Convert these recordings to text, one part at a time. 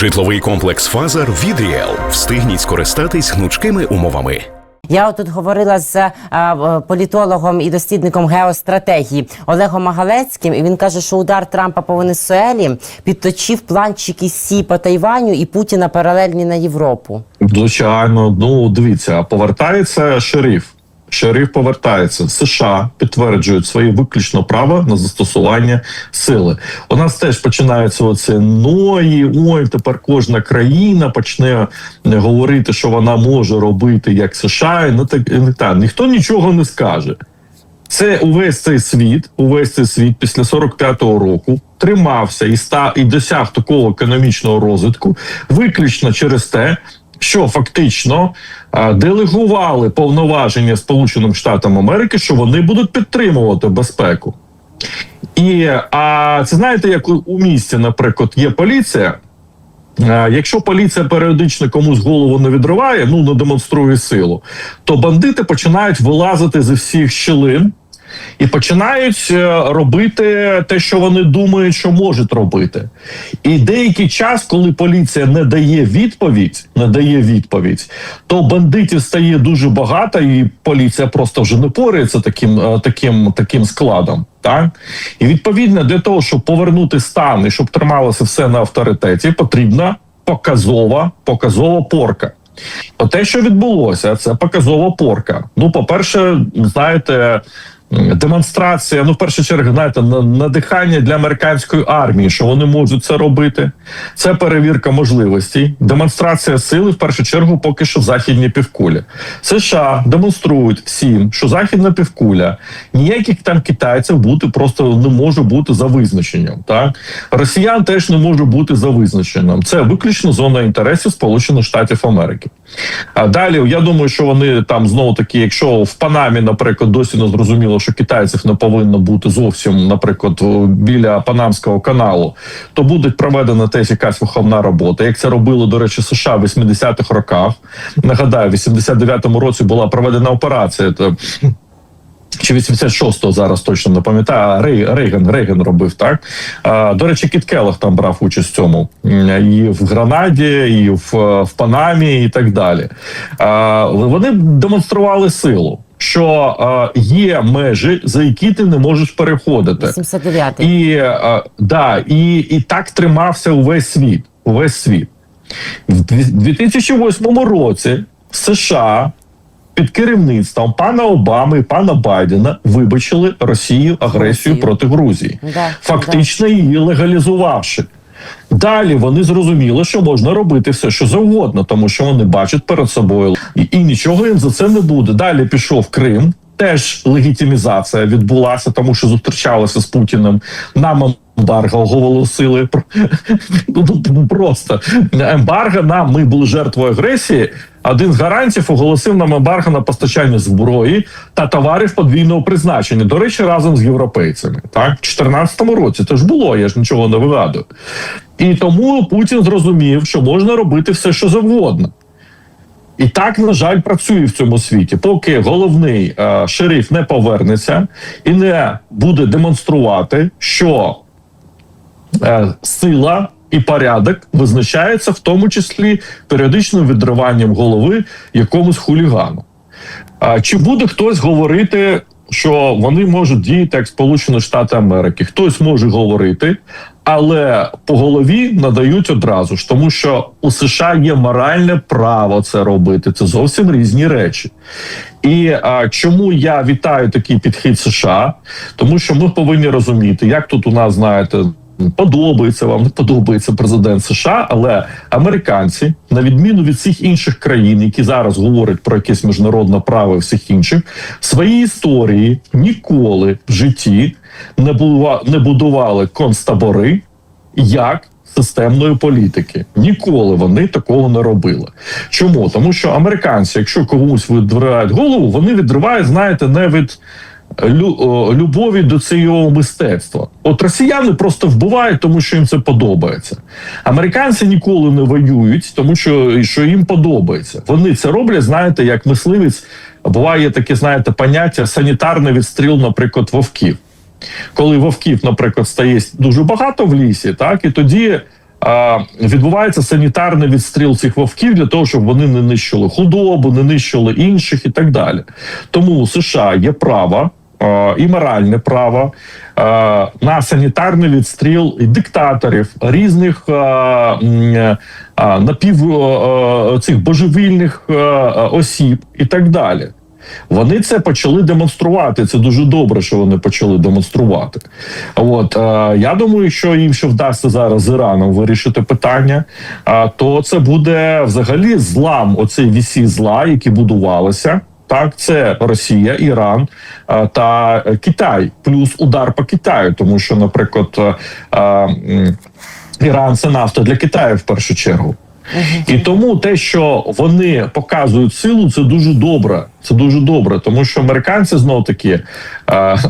Житловий комплекс Фазар від Ріел. Встигніть скористатись гнучкими умовами. Я отут говорила з а, в- політологом і дослідником геостратегії Олегом Магалецьким, і він каже, що удар Трампа по Венесуелі підточив планчики Сі по Тайваню і Путіна паралельні на Європу. Звичайно, ну дивіться, повертається шериф. Шериф повертається. США підтверджують своє виключно право на застосування сили. У нас теж починається оце ної. Ой, тепер кожна країна почне е, говорити, що вона може робити як США. І не так не так. Ніхто нічого не скаже. Це увесь цей світ, увесь цей світ після 45-го року тримався і ста і досяг такого економічного розвитку, виключно через те, що фактично делегували повноваження Сполученим Штатам Америки, що вони будуть підтримувати безпеку. І а це знаєте, як у- місті, наприклад, є поліція. Якщо поліція періодично комусь голову не відриває, ну не демонструє силу, то бандити починають вилазити зі всіх щілин і починають е, робити те, що вони думають, що можуть робити. І деякий час, коли поліція не дає відповідь, не дає відповідь, то бандитів стає дуже багато, і поліція просто вже не порається таким, е, таким, таким складом. Так і відповідно для того, щоб повернути стан і щоб трималося все на авторитеті, потрібна показова, показова порка. Те, що відбулося, це показова порка. Ну, по-перше, знаєте, демонстрація, ну, в першу чергу, знаєте, на- надихання для американської армії, що вони можуть це робити. Це перевірка можливостей, демонстрація сили, в першу чергу, поки що в західній півкулі. США демонструють всім, що західна півкуля ніяких там китайців бути просто не може бути за визначенням. Так росіян теж не може бути за визначенням. Це виключно зона інтересів Сполучених Штатів Америки. А далі я думаю, що вони там знову таки, якщо в Панамі, наприклад, досі не зрозуміло, що китайців не повинно бути зовсім, наприклад, біля Панамського каналу, то буде проведена теж якась виховна робота. Як це робили, до речі, США в 80-х роках. Нагадаю, в 89-му році була проведена операція. Чи 86-го зараз точно не пам'ятаю, Рей, Рейган, Рейган робив так. А, до речі, Кіт Келлах там брав участь в цьому і в Гранаді, і в, е, в Панамі, і так далі. А, вони демонстрували силу, що е, є межі, за які ти не можеш переходити. 79-й. І, е, да, і, і так тримався увесь світ. Увесь світ. В 2008 році США під керівництвом пана Обами і пана Байдена вибачили Росію агресію Росію. проти Грузії, Да, фактично її легалізувавши. Далі вони зрозуміли, що можна робити все, що завгодно, тому що вони бачать перед собою і, і нічого їм за це не буде. Далі пішов Крим. Теж легітимізація відбулася, тому що зустрічалися з Путіним. Нам ембарго оголосили ну, просто ембарго. Нам ми були жертвою агресії. Один з гарантів оголосив нам ембарго на постачання зброї та товарів подвійного призначення. До речі, разом з європейцями. Так, в 2014 році це ж було. Я ж нічого не вигадую. І тому Путін зрозумів, що можна робити все, що завгодно. І так, на жаль, працює в цьому світі. Поки головний е, шериф не повернеться і не буде демонструвати, що сила і порядок визначається в тому числі періодичним відриванням голови якомусь хулігану. Чи буде хтось говорити, що вони можуть діяти як Сполучені Штати Америки? Хтось може говорити, але по голові надають одразу ж, тому що у США є моральне право це робити. Це зовсім різні речі. І а, чому я вітаю такий підхід США? Тому що ми повинні розуміти, як тут у нас знаєте. Подобається вам, не подобається президент США, але американці, на відміну від всіх інших країн, які зараз говорять про якесь міжнародне право і всіх інших, в своїй історії ніколи в житті не бува- не будували концтабори як системної політики. Ніколи вони такого не робили. Чому? Тому що американці, якщо комусь відривають голову, вони відривають, знаєте, не від любові до цього мистецтва. От росіяни просто вбивають, тому що їм це подобається. Американці ніколи не воюють, тому що, що їм подобається. Вони це роблять, знаєте, як мисливець. Буває таке, знаєте, поняття санітарний відстріл, наприклад, вовків. Коли вовків, наприклад, стає дуже багато в лісі, так і тоді відбувається санітарний відстріл цих вовків для того, щоб вони не нищили худобу, не нищили інших і так далі. Тому у США є право. Е, І моральне право е, на санітарний відстріл диктаторів різних е, напів цих божевільних осіб і так далі. Вони це почали демонструвати. Це дуже добре, що вони почали демонструвати. От е, я думаю, що їм ще вдасться зараз з Іраном вирішити питання, е, то це буде взагалі злам оцей вісі зла, які будувалися. Так, це Росія, Іран е, та Китай, плюс удар по Китаю, тому що, наприклад, е, е, Іран це нафта для Китаю в першу чергу. І тому те, що вони показують силу, це дуже добре. Це дуже добре, тому що американці знов таки е,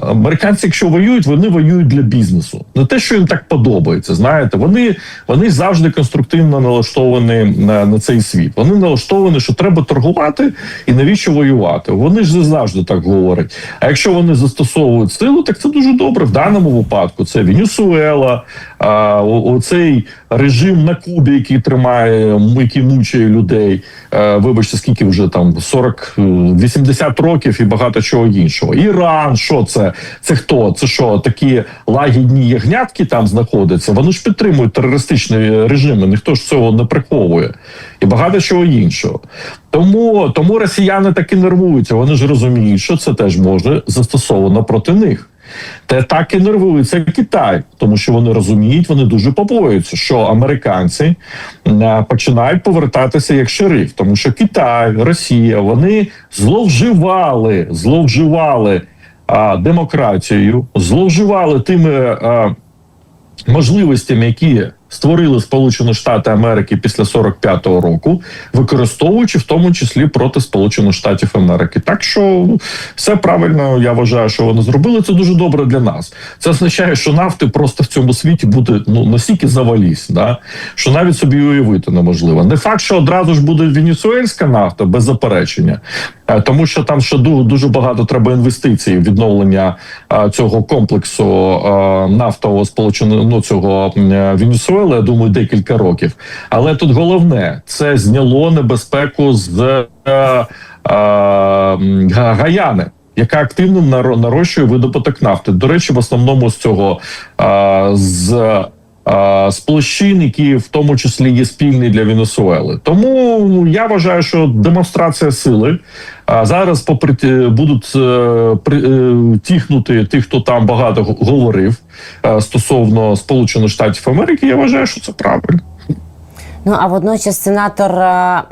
американці, якщо воюють, вони воюють для бізнесу. Не те, що їм так подобається. Знаєте, вони, вони завжди конструктивно налаштовані на, на цей світ. Вони налаштовані, що треба торгувати і навіщо воювати. Вони ж завжди так говорять. А якщо вони застосовують силу, так це дуже добре. В даному випадку це Венесуела, а, оцей режим на Кубі, який тримає, який мучає людей. Е, вибачте, скільки вже там 40, е, 80 років і багато чого іншого. Іран, що це? Це хто? Це що? Такі лагідні ягнятки там знаходяться. Вони ж підтримують терористичні режими. Ніхто ж цього не приховує, і багато чого іншого. Тому, тому росіяни таки нервуються. Вони ж розуміють, що це теж може застосовано проти них. Те так і нервується Китай, тому що вони розуміють, вони дуже побоюються, що американці е, починають повертатися як шериф, тому що Китай, Росія вони зловживали, зловживали а, демократією, зловживали тими а, можливостями, які створили Сполучені Штати Америки після 45-го року, використовуючи в тому числі проти Сполучених Штатів Америки. Так що ну, все правильно, я вважаю, що вони зробили. Це дуже добре для нас. Це означає, що нафти просто в цьому світі буде ну настільки завалісь, да що навіть собі уявити неможливо. Не факт, що одразу ж буде венесуельська нафта без заперечення. Е, Тому що там ще ду- дуже багато треба інвестицій в відновлення е, цього комплексу е, нафтового сполученого ну, цього м, е, я думаю, декілька років. Але тут головне це зняло небезпеку з е, е, Гаяни. Яка активно нарощує видобуток нафти. До речі, в основному з цього а, з е, з площин, які в тому числі є спільні для Венесуели. Тому ну, я вважаю, що демонстрація сили зараз, попри будуть е, е, тіхнути тих, хто там багато говорив е, стосовно Сполучених Штатів Америки. Я вважаю, що це правильно. Ну а водночас сенатор е,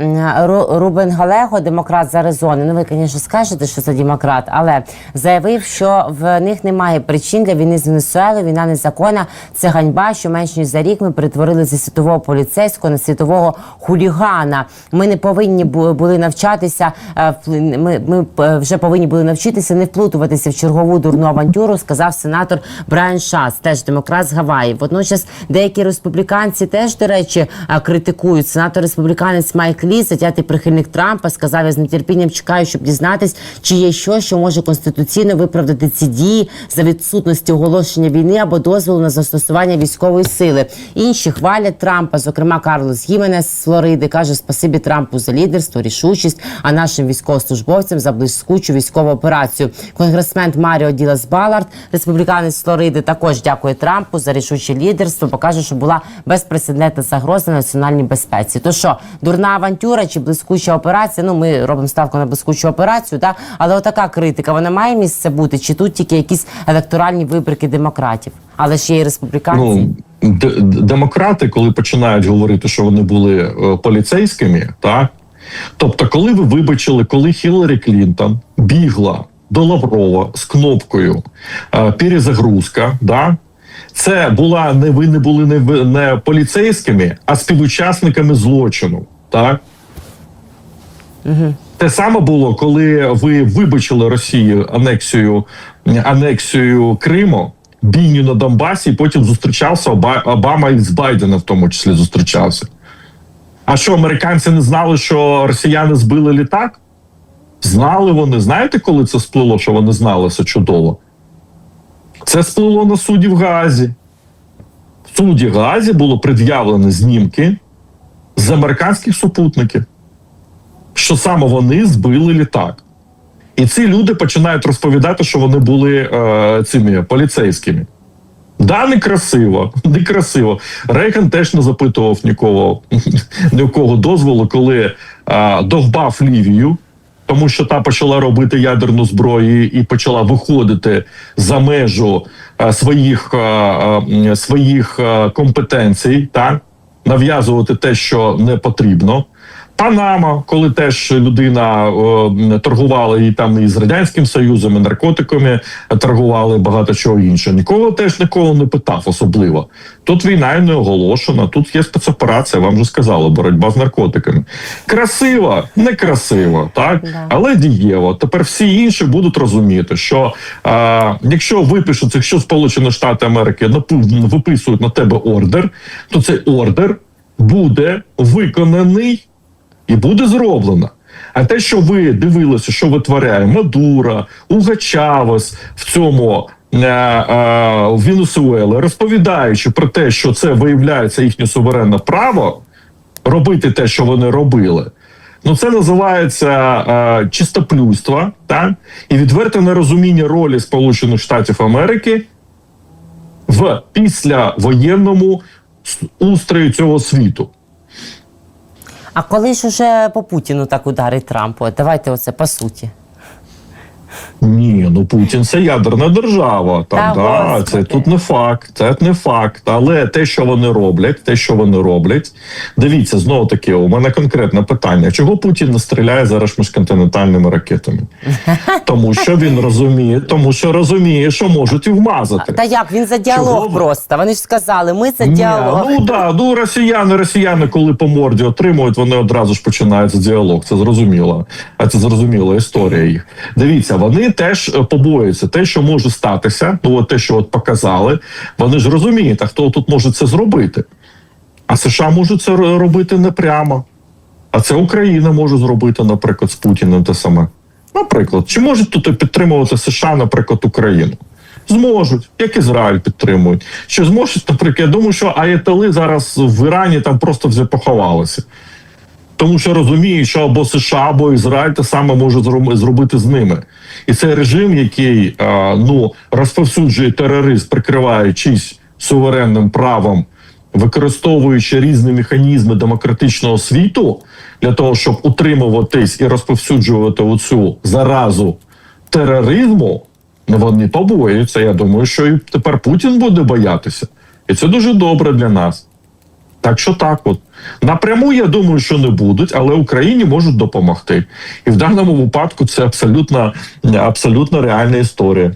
Рубен Галего, демократ з Аризони. Ну ви, звісно, скажете, що це демократ, але заявив, що в них немає причин для війни з Венесуелою. Війна незаконна. Це ганьба, що менш ніж за рік ми перетворили зі світового поліцейського на світового хулігана. Ми не повинні були навчатися. е, Ми, ми вже повинні були навчитися не вплутуватися в чергову дурну авантюру. Сказав сенатор Брайан Шас, теж демократ з Гаваї. Водночас деякі республіканці теж, до речі, е, критикують. Сенатор республіканець Майк Лі, затятий прихильник Трампа, сказав, я з нетерпінням чекаю, щоб дізнатись, чи є щось, що може конституційно виправдати ці дії за відсутності оголошення війни або дозволу на застосування військової сили. Інші хвалять Трампа, зокрема Карлос Гіменес з Флориди, каже спасибі Трампу за лідерство, рішучість, а нашим військовослужбовцям за блискучу військову операцію. Конгресмен Маріо Ділас Балард, республіканець Флориди, також дякує Трампу за рішуче лідерство. Покаже, що була безпрецедентна загроза національній безпеці. То що, дурна авантюра чи блискуча операція? Ну, ми робимо ставку на блискучу операцію, так? але отака критика вона має місце бути, чи тут тільки якісь електоральні вибрики демократів, але є і республіканці. Ну демократи, коли починають говорити, що вони були е, поліцейськими, так тобто, коли ви вибачили, коли Хіларі Клінтон бігла до Лаврова з кнопкою е, перезагрузка, да. Це була не ви не були не, не поліцейськими, а співучасниками злочину. Так те саме було, коли ви вибачили Росію анексію, анексію Криму, бійню на Донбасі, і потім зустрічався Оба- Обама і з Байденом в тому числі зустрічався. А що американці не знали, що росіяни збили літак? Знали вони. Знаєте, коли це сплило, що вони знали це чудово? Це сплило на суді в Газі. В суді Газі було пред'явлено знімки з американських супутників, що саме вони збили літак. І ці люди починають розповідати, що вони були е, цими поліцейськими. Да, некрасиво, некрасиво. Рейган теж не запитував нікого, ні у кого дозволу, коли е, довбав Лівію, тому що та почала робити ядерну зброю і почала виходити за межу е, своїх, е, е, своїх компетенцій, так? нав'язувати те, що не потрібно. Панама, коли теж людина е, торгувала і там і з радянським союзом, і наркотиками торгували багато чого іншого. Нікого теж нікого не питав особливо. Тут війна не оголошена. Тут є спецоперація. Вам вже сказали, боротьба з наркотиками. Красиво, некрасиво, так Да. але дієво. Тепер всі інші будуть розуміти, що е, якщо випишуть, якщо Сполучені Штати Америки виписують на тебе ордер, то цей ордер буде виконаний і буде зроблено. А те, що ви дивилися, що витворяє Мадура, Уга Чавес в цьому е, е, в Венесуелі, розповідаючи про те, що це виявляється їхнє суверенне право робити те, що вони робили. Ну, це називається е, чистоплюйство, так? і відверте нерозуміння ролі Сполучених Штатів Америки в післявоєнному устрої цього світу. А коли ж уже по Путіну так ударить Трампу? Давайте оце по суті. Ні, ну Путін це ядерна держава. Там Та, да, це тут не факт, це не факт. Але те, що вони роблять, те, що вони роблять, дивіться, знову таки, у мене конкретне питання: чого Путін не стріляє зараз міжконтинентальними ракетами? Тому що він розуміє, тому що розуміє, що можуть і вмазати. Та як він за діалог Чого просто? Вони ж сказали, ми за Ні, діалог. ну да, ну росіяни, росіяни, коли по морді отримують, вони одразу ж починають діалог. Це зрозуміло. А це зрозуміла історія їх. Дивіться, вони теж е, побоюються те, що може статися. Ну те, що от показали, вони ж розуміють, а хто тут може це зробити. А США можуть це робити не прямо. А це Україна може зробити, наприклад, з Путіним те саме. Наприклад, чи можуть тут підтримувати США, наприклад, Україну? Зможуть, як Ізраїль підтримують. Чи зможуть, наприклад, я думаю, що аєтали зараз в Ірані там просто вже поховалися. Тому що розуміють, що або США, або Ізраїль те саме може зробити з ними. І цей режим, який ну, розповсюджує тероризм, прикриваючись суверенним правом, використовуючи різні механізми демократичного світу для того, щоб утримуватись і розповсюджувати оцю заразу тероризму, ну вони побоюються. Я думаю, що і тепер Путін буде боятися. І це дуже добре для нас. Так що так, от напряму я думаю, що не будуть, але Україні можуть допомогти. І в даному випадку це абсолютно, абсолютно реальна історія.